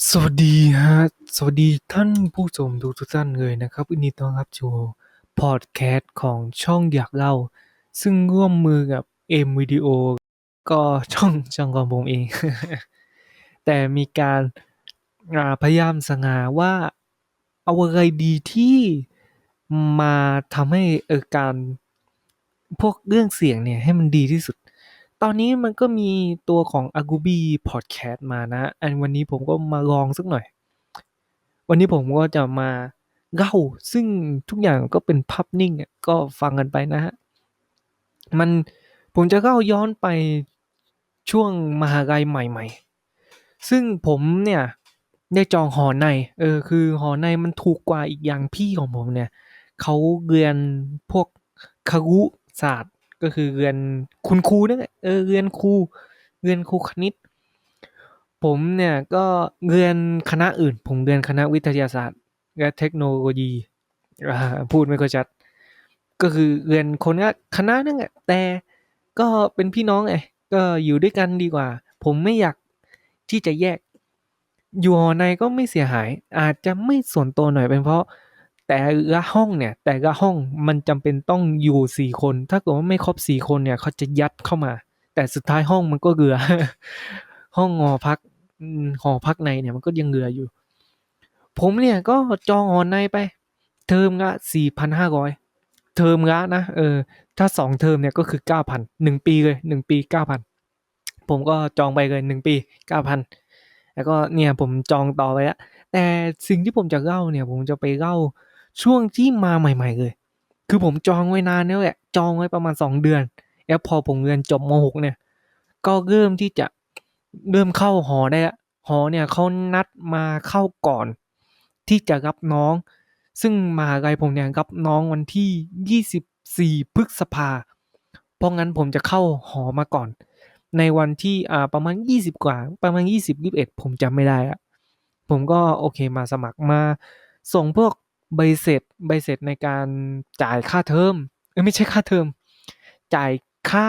สวัสดีฮะ สวัสดีท่านผู้ชมทุกทุกท่านเลยนะครับยินดีต้อนรับสู่พอดแคสต์ของช่องอยากเล่า ซึ่งร่วมมือกับเอ็มวิดีโอก็ช่องช่องของผมเอง แต่มีการาพยายามสง่าว่าเอาอะไรดีที่มาทำให้เออการพวกเรื่องเสียงเนี่ยให้มันดีที่สุด ตอนนี้มันก็มีตัวของ a g u b i Podcast มานะ อันวันนี้ผมก็มาลองสักหน่อย วันนี้ผมก็จะมาเล่า ซึ่งทุกอย่างก็เป็นภาพนิ่งก็ฟังกันไปนะฮะ มันผมจะเล่าย้อนไปช่วงมหาลัยใหม่ ๆ ซึ่งผมเนี่ยได้จองหอใน เออ คือหอในมันถูกกว่าอีกอย่างพี่ของผมเนี่ย เขาเรียนพวกคารุศาสตร์ ก็คือเรียนคุณครูนั่นแหละเออเรียนครูเรียนครูคณิต ผมเนี่ยก็เรียนคณะอื่น ผมเรียนคณะวิทยาศาสตร์ และเทคโนโลยีพูดไม่ค่อยชัด ก็คือเรียนคนละคณะนั่นแหละแต่ก็เป็นพี่น้องไงก็อยู่ด้วยกันดีกว่า ผมไม่อยากที่จะแยกอยู่หอในก็ไม่เสียหาย อาจจะไม่ส่วนตัวหน่อยเป็นเพราะ แต่ละห้องเนี่ย แต่ละห้องมันจำเป็นต้องอยู่4คน ถ้าเกิดว่าไม่ครบ4คนเนี่ยเขาจะยัดเข้ามา แต่สุดท้ายห้องมันก็เหลือ ห้องหอพักหอพักในเนี่ยมันก็ยังเหลืออยู่ ผมเนี่ยก็จองหอในไป เทอมละ4,500เทอมละนะเออถ้า2เทอมเนี่ยก็คือ9,000 1ปีเลย1ปี9,000ผมก็จองไปเลย1ปี9,000แล้วก็เนี่ยผมจองต่อไปแล้วแต่สิ่งที่ผมจะเล่าเนี่ย ผมจะไปเล่า ช่วงที่มาใหม่ ๆ เลย คือผมจองไว้นานแล้วแหละ จองไว้ประมาณ 2 เดือน แล้วพอผมเรียนจบม.6 เนี่ย ก็เริ่มที่จะเริ่มเข้าหอได้ล้วหอเนี่ยเขานัดมาเข้าก่อน ที่จะรับน้อง ซึ่งมาลัยผมเนี่ยรับน้องวันที่ 24พฤษภา เพราะงั้นผมจะเข้าหอมาก่อน ในวันที่อ่าประมาณ 20 กว่า ประมาณ 20-21 ผมจำไม่ได้แล้วผมก็โอเคมาสมัครมาส่งพวก ใบเสร็จใบเสร็จในการจ่ายค่าเทอมเอ๊ยไม่ใช่ค่าเทอม จ่ายค่า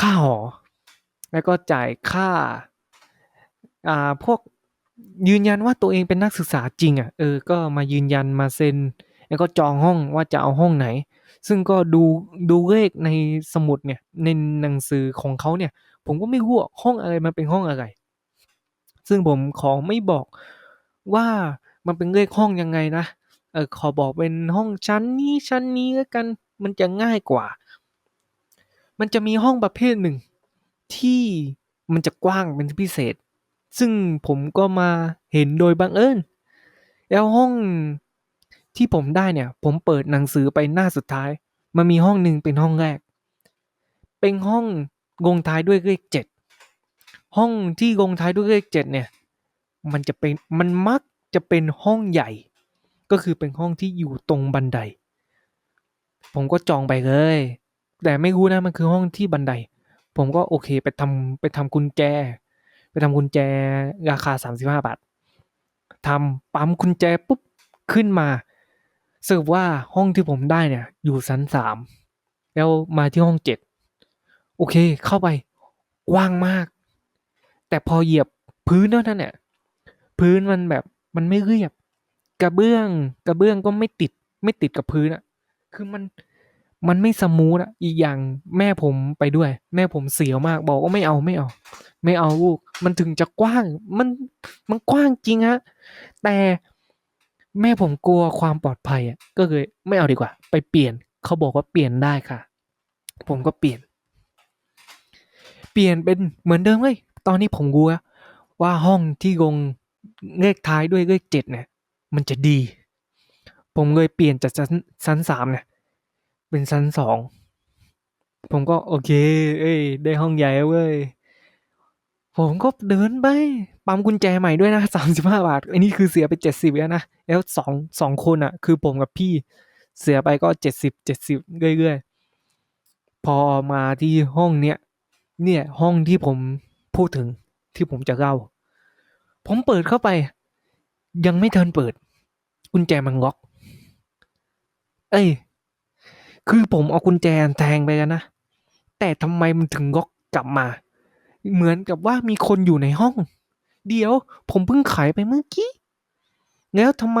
ค่าหอ แล้วก็จ่ายค่าอ่าพวกยืนยันว่าตัวเองเป็นนักศึกษาจริงอะเออก็มายืนยันมาเซ็น แล้วก็จองห้องว่าจะเอาห้องไหน ซึ่งก็ดูดูเลขในสมุดเนี่ยในหนังสือของเขาเนี่ย ผมก็ไม่รู้ห้องอะไรมันเป็นห้องอะไร ซึ่งผมขอไม่บอกว่า มันเป็นเลขห้องยังไงนะเออขอบอกเป็นห้องชั้นนี้ชั้นนี้แล้วกันมันจะง่ายกว่า มันจะมีห้องประเภทหนึ่ง ที่มันจะกว้างเป็นพิเศษ ซึ่งผมก็มาเห็นโดยบังเอิญแล้วห้องที่ผมได้เนี่ย ผมเปิดหนังสือไปหน้าสุดท้าย มันมีห้องหนึ่งเป็นห้องแรก เป็นห้องลงท้ายด้วยเลข7ห้องที่ลงท้ายด้วยเลข7เนี่ย มันจะเป็นมันมัก จะเป็นห้องใหญ่ ก็คือเป็นห้องที่อยู่ตรงบันได ผมก็จองไปเลย แต่ไม่รู้นะมันคือห้องที่บันได ผมก็โอเคไปทำไปทำกุญแจ ไปทำกุญแจราคา 35 บาททำปั๊มกุญแจปุ๊บขึ้นมาสรุปว่าห้องที่ผมได้เนี่ยอยู่ชั้น3แล้วมาที่ห้อง7โอเคเข้าไปกว้างมาก แต่พอเหยียบพื้นเท่านั้นแหละพื้นมันแบบ มันไม่เรียบ กระเบื้อง กระเบื้องก็ไม่ติด ไม่ติดกับพื้นอะคือมันมันไม่สมูทอะอีกอย่างแม่ผมไปด้วย แม่ผมเสียวมาก บอกว่าไม่เอาไม่เอา ไม่เอาลูก มันถึงจะกว้าง มันมันกว้างจริงครับแต่แม่ผมกลัวความปลอดภัยอะก็เลยไม่เอาดีกว่า ไปเปลี่ยน เขาบอกว่าเปลี่ยนได้ค่ะ ผมก็เปลี่ยน เปลี่ยนเป็นเหมือนเดิมเลย ตอนนี้ผมรู้แล้วว่าห้องที่ลง เลขท้ายด้วยเลข7เนี่ย มันจะดี ผมเลยเปลี่ยนจากชั้นชั้น3เนี่ยเป็นชั้น2ผมก็โอเคเฮ้ย ได้ห้องใหญ่เว้ย ผมก็เดินไป ปั๊มกุญแจใหม่ด้วยนะ35บห้าบาท อันนี้คือเสียไป70แล้วนะ แล้ว2 2คนอะคือผมกับพี่เสียไปก็70 70เรื่อยๆ พอมาที่ห้องเนี้ย เนี่ยห้องที่ผมพูดถึงที่ผมจะเล่า ผมเปิดเข้าไป ยังไม่ทันเปิด กุญแจมันล็อก เอ๊ยคือผมเอากุญแจแทงไปแล้วนะ แต่ทำไมมันถึงล็อกกลับมา เหมือนกับว่ามีคนอยู่ในห้อง เดี๋ยว ผมเพิ่งขายไปเมื่อกี้ แล้วทำไม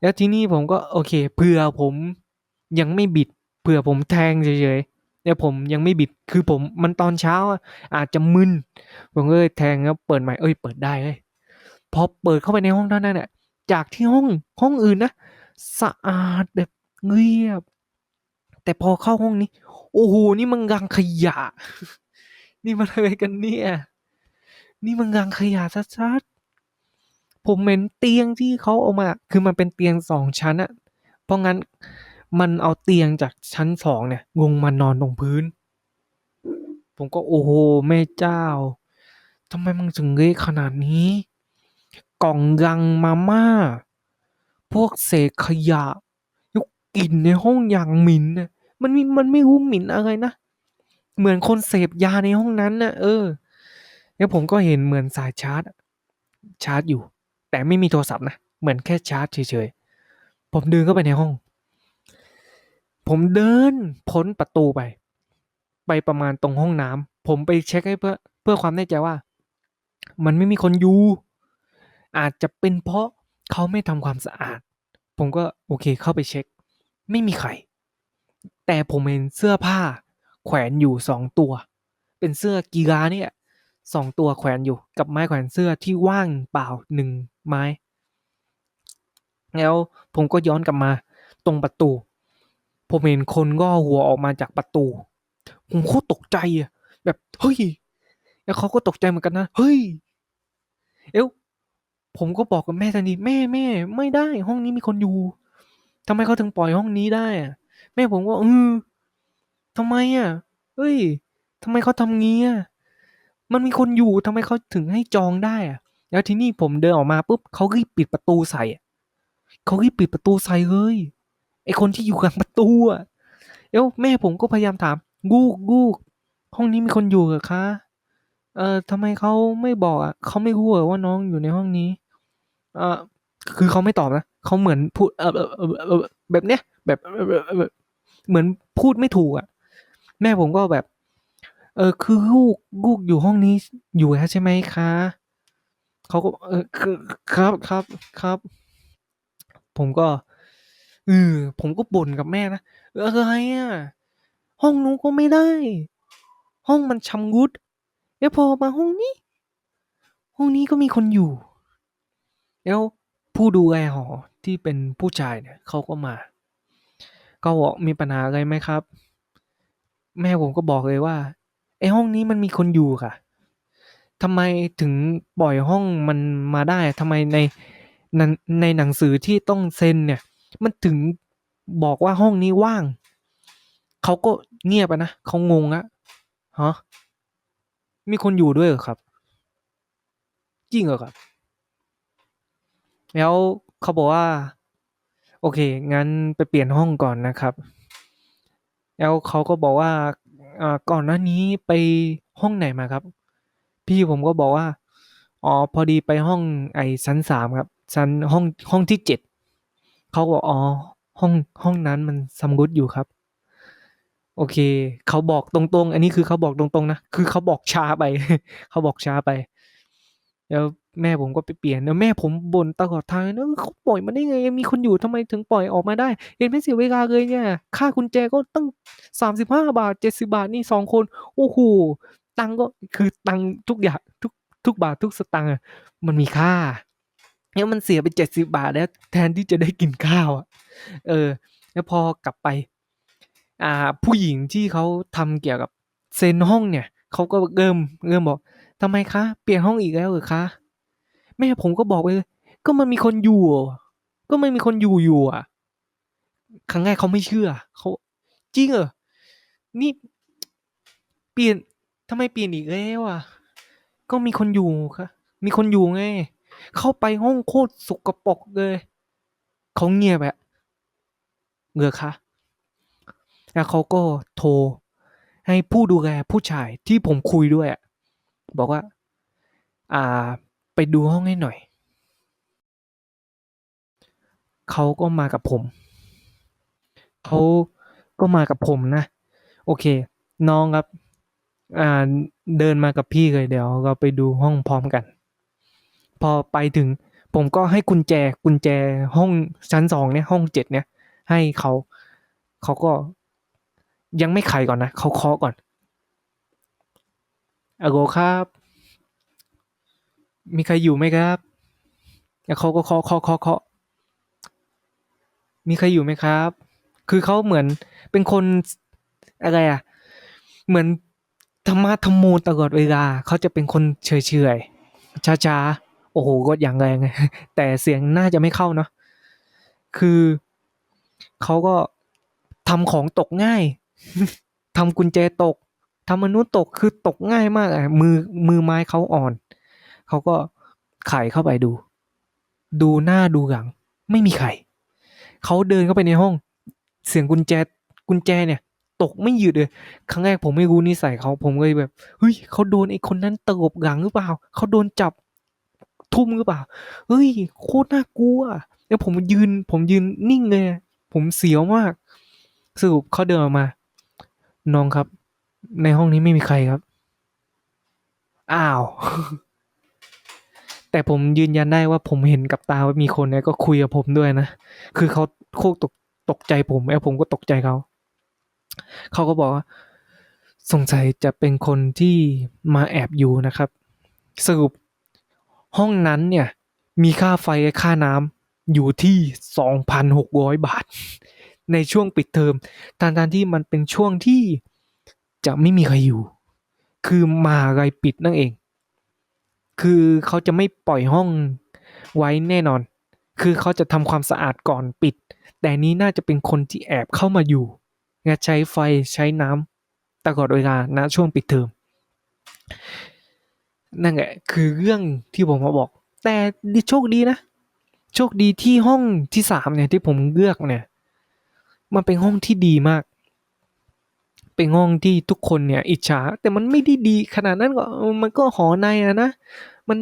แล้วที่นี้ผมก็โอเค เผื่อผมยังไม่บิด เผื่อผมแทงเฉย ๆแล้วผมยังไม่บิด คือผมมันตอนเช้าอะอาจจะมึน ผมก็เลยแทงแล้วเปิดใหม่ เอ้ย เปิดได้เว้ยพอเปิดเข้าไปในห้องเท่านั้นน่ะจากที่ห้องห้องอื่นนะสะอาดแบบเงียบ แต่พอเข้าห้องนี้ โอ้โฮนี่มันรังขยะ นี่มันอะไรกันเนี่ย นี่มันรังขยะชัดๆผมเห็นเตียงที่เขาเอามา คือมันเป็นเตียง2ชั้นอะเพราะงั้น มันเอาเตียงจากชั้น2เนี่ยลงมานอนตรงพื้น ผมก็โอ้โฮแม่เจ้าทำไมมันถึงเละขนาดนี้ กล่องลังมาม่า พวกเศษขยะแล้วกลิ่นในห้องอย่างหม็นน่ะมันมีมันไม่รู้หม็นอะไรนะ เหมือนคนเสพยาในห้องนั้นน่ะ เออ แล้วผมก็เห็นเหมือนสายชาร์จ ชาร์จอยู่ แต่ไม่มีโทรศัพท์นะ เหมือนแค่ชาร์จเฉยๆ ผมเดินเข้าไปในห้อง ผมเดินพ้นประตูไป ไปประมาณตรงห้องน้ำผมไปเช็กให้เพื่อเพื่อความแน่ใจว่า มันไม่มีคนอยู่ อาจจะเป็นเพราะเขาไม่ทำความสะอาด ผมก็โอเคเข้าไปเช็กไม่มีใคร แต่ผมเห็นเสื้อผ้า แขวนอยู่2ตัว เป็นเสื้อกีฬาเนี่ย2ตัวแขวนอยู่กับไม้แขวนเสื้อที่ว่างเปล่า1ไม้ แล้วผมก็ย้อนกลับมาตรงประตู ผมเห็นคนง่อหัวออกมาจากประตู ผมโคตรตกใจอะ แบบเฮ้ย แล้วเขาก็ตกใจเหมือนกันนะ เฮ้ยแล้วผมก็บอกกับแม่ทันที"แม่แม่ไม่ได้ ห้องนี้มีคนอยู่ทำไมเขาถึงปล่อยห้องนี้ได้อะ?"แม่ผมก็"เออทำไมอะ?เฮ้ยทำไมเขาทำงี้อะ?มันมีคนอยู่ทำไมเขาถึงให้จองได้อะ?"แล้วทีนี้ผมเดินออกมาปุ๊บเขารีบปิดประตูใส่เขารีบปิดประตูใส่เลยไอคนที่อยู่หลังประ ตูอะแล้วแม่ผมก็พยายามถาม"ลูกลูกห้องนี้มีคนอยู่เหรอคะ?เอ่อทำไมเขาไม่บอกอะเขาไม่รู้เหรอว่าน้องอยู่ในห้องนี้?"เอ่อคือเขาไม่ตอบนะเขาเหมือนพูดเออแบบเนี้ยแบบเหมือนพูดไม่ถูกอะแม่ผมก็แบบ"เออคือลูกลูกอยู่ห้องนี้อยู่แล้วใช่ไหมคะ?"เขาก็เออคือครับครับผมก็ เออผมก็บ่นกับแม่นะ"อะไรอะห้องนู้นก็ไม่ได้ ห้องมันชำรุดแล้วพอมาห้องนี้ ห้องนี้ก็มีคนอยู่"แล้วผู้ดูแลหอที่เป็นผู้ชายเนี่ยเขาก็มา ก็บอก"มีปัญหาอะไรไหมครับ?"แม่ผมก็บอกเลยว่า"ไอห้องนี้มันมีคนอยู่ค่ะทำไมถึงปล่อยห้องมันมาได้ทำไมในในในหนังสือที่ต้องเซ็นเนี่ย มันถึงบอกว่าห้องนี้ว่าง"เขาก็เงียบอะนะเขางงแล้ว"ฮะมีคนอยู่ด้วยเหรอครับ?""จริงเหรอครับ?"แล้วเขาบอกว่า"โอเค งั้นไปเปลี่ยนห้องก่อนนะครับ"แล้วเขาก็บอกว่า"อ่าก่อนหน้านี้ไปห้องไหนมาครับ?"พี่ผมก็บอกว่า"อ๋อ พอดีไปห้องไอ้ชั้น3ครับชั้นห้องห้องที่ 7" เขาบอก"อ๋อ ห้องห้องนั้นมันชำรุดอยู่ครับ"โอเค เขาบอกตรงๆ อันนี้คือเขาบอกตรงๆนะ คือเขาบอกช้าไป เขาบอกช้าไป แล้วแม่ผมก็ไปเปลี่ยนแล้วแม่ผมบ่นตลอดทางเลยนะ"เออเขาปล่อยมาได้ไงยังมีคนอยู่ทำไมถึงปล่อยออกมาได้เห็นไหมเสียเวลาเลยเนี่ย ค่ากุญแจก็ตั้ง35บห้าบาท70บาทนี่2คน โอ้โฮตังก็คือตังทุกอย่างทุกทุกบาททุกสตางค์มันมีค่า แล้วมันเสียไป70บาทแล้ว แทนที่จะได้กินข้าวอะเออ แล้วพอกลับไป อ่า ผู้หญิงที่เขาทำเกี่ยวกับเซ็นห้องเนี่ยเขาก็เริ่มเริ่มบอก"ทำไมคะ เปลี่ยนห้องอีกแล้วเหรอคะ?"แม่ผมก็บอกไปเลย"ก็มันมีคนอยู่ ก็มันมีคนอยู่อยู่อะ"ครั้งแรกเขาไม่เชื่อเขา"จริงเหรอ?นี่เปลี่ยนทำไมเปลี่ยนอีกแล้วอะ?""ก็มีคนอยู่ค่ะ มีคนอยู่ไง เข้าไปห้องโคตรสกปรกเลย"เขาเงียบแล้ว"เหรอคะ?"แล้วเขาก็โทร ให้ผู้ดูแลผู้ชายที่ผมคุยด้วยอะบอกว่า"อ่า ไปดูห้องให้หน่อย"เขาก็มากับผม เขาก็มากับผมนะ โอเค"น้องครับ อ่า เดินมากับพี่เลยเดี๋ยวเราไปดูห้องพร้อมกัน พอไปถึง ผมก็ให้กุญแจกุญแจห้องชั้นสองเนี่ยห้องเจ็ดเนี่ย ให้เขาเขาก็ยังไม่ไขก่อนนะเขาเคาะก่อนอโกครับ มีใครอยู่ไหมครับแล้วเขาก็เคาะเคาะเคาะเคาะมีใครอยู่ไหมครับ คือเขาเหมือนเป็นคนอะไรอะ เหมือนธรรมะธรรมโมตลอดเวลาเขาจะเป็นคนเฉยเฉยช้าช้าๆ โอ้โหก็อย่างแรงแต่เสียงน่าจะไม่เข้าเนาะคือเขาก็ทำของตกง่ายทำกุญแจตกทำมนุษย์ตกคือตกง่ายมากอะมือมือไม้เขาอ่อน เขาก็ไขเข้าไปดู ดูหน้าดูหลัง ไม่มีใครเขาเดินเข้าไปในห้อง เสียงกุญแจกุญแจเนี่ย ตกไม่หยุดเลย ครั้งแรกผมไม่รู้นิสัยเขาผมก็เลยแบบเฮ้ยเขาโดนไอ้คนนั้นตบหลังหรือเปล่าเขาโดนจับ ทุ่มหรือเปล่าเฮ้ยโคตรน่ากลัวแล้วผมยืน ผมยืนนิ่งเลยผมเสียวมากสรุปเขาเดินออกมา น้องครับ ในห้องนี้ไม่มีใครครับ อ้าว แต่ผมยืนยันได้ว่าผมเห็นกับตาว่ามีคนเนี่ยก็คุยกับผมด้วยนะ คือเขาโคตรตกตกใจผมแล้วผมก็ตกใจเขา เขาก็บอกว่า สงสัยจะเป็นคนที่มาแอบอยู่นะครับ สรุป ห้องนั้นเนี่ย มีค่าไฟค่าน้ำอยู่ที่ 2,600 บาท ในช่วงปิดเทอมทางทที่มันเป็นช่วงที่จะไม่มีใครอยู่ คือมหาลัยปิดนั่นเอง คือเขาจะไม่ปล่อยห้องไว้แน่นอน คือเขาจะทำความสะอาดก่อนปิด แต่นี้น่าจะเป็นคนที่แอบเข้ามาอยู่ใช้ไฟใช้น้ำตลอดเวลาณช่วงปิดเทอม นั่นแหละคือเรื่องที่ผมมาบอก แต่โชคดีนะ โชคดีที่ห้องที่สามเนี่ยที่ผมเลือกเนี่ย มันเป็นห้องที่ดีมาก เป็นห้องที่ทุกคนเนี่ย อิจฉา แต่มันไม่ได้ดีขนาดนั้นก็มันก็หอในอะนะ มัน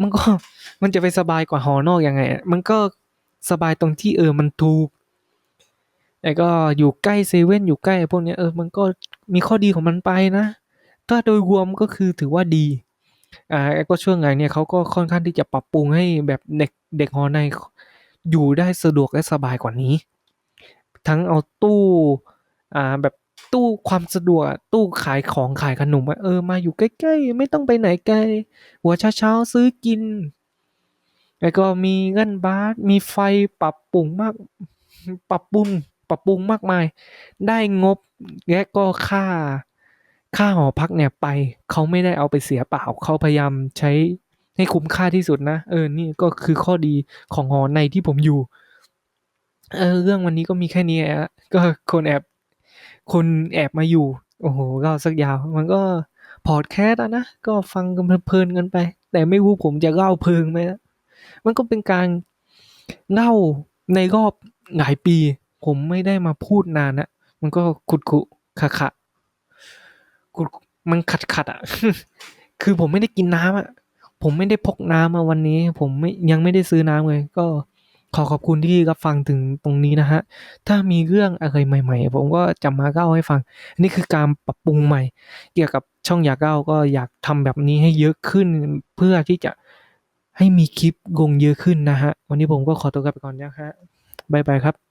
มันก็มันจะไปสบายกว่าหอนอกยังไง มันก็สบายตรงที่เออมันถูกแต่ก็อยู่ใกล้เซเว่นอยู่ใกล้พวกเนี้ยเออมันก็มีข้อดีของมันไปนะ ถ้าโดยรวมก็คือถือว่าดี อ่า แล้วก็ช่วงไงเนี่ยเขาก็ค่อนข้างที่จะปรับปรุงให้แบบเด็ก เด็กหอในอยู่ได้สะดวกและสบายกว่านี้ ทั้งเอาตู้ อ่า แบบตู้ความสะดวกอะ ตู้ขายของขายขนมอะ เออ มาอยู่ใกล้ ๆ ไม่ต้องไปไหนไกล หัวเช้า ๆ ซื้อกิน แล้วก็มีเงินบาส มีไฟปรับปรุงมาก ปรับปรุง ปรับปรุงมากมาย ได้งบ และก็ค่า ค่าหอพักเนี่ยไปเขาไม่ได้เอาไปเสียเปล่าเขาพยายามใช้ให้คุ้มค่าที่สุดนะ เออ นี่ก็คือข้อดีของหอในที่ผมอยู่ เออ เรื่องวันนี้ก็มีแค่นี้ฮะก็คนแอบ คนแอบมาอยู่ โอ้โหก็สักยาว มันก็พอดแคสต์อะนะ ก็ฟังกันเพลินกันไป แต่ไม่รู้ผมจะเล่าเพลิงไหมนะมันก็เป็นการเล่าในรอบหลายปี ผมไม่ได้มาพูดนานนะมันก็ขุดขุขะขะ มันขัดขัดๆอะคือผมไม่ได้กินน้ำอะ ผมไม่ได้พกน้ำมาวันนี้ ผมไม่ยังไม่ได้ซื้อน้ำเลย ก็ขอขอบคุณที่รับฟังถึงตรงนี้นะฮะ ถ้ามีเรื่องอะไรใหม่ ๆ ผมก็จะมาเล่าให้ฟัง นี่คือการปรับปรุงใหม่ เกี่ยวกับช่องอยากเล่าก็อยากทำแบบนี้ให้เยอะขึ้นเพื่อที่จะให้มีคลิปลงเยอะขึ้นนะฮะ วันนี้ผมก็ขอตัวกลับไปก่อนนะฮะบายบายครับ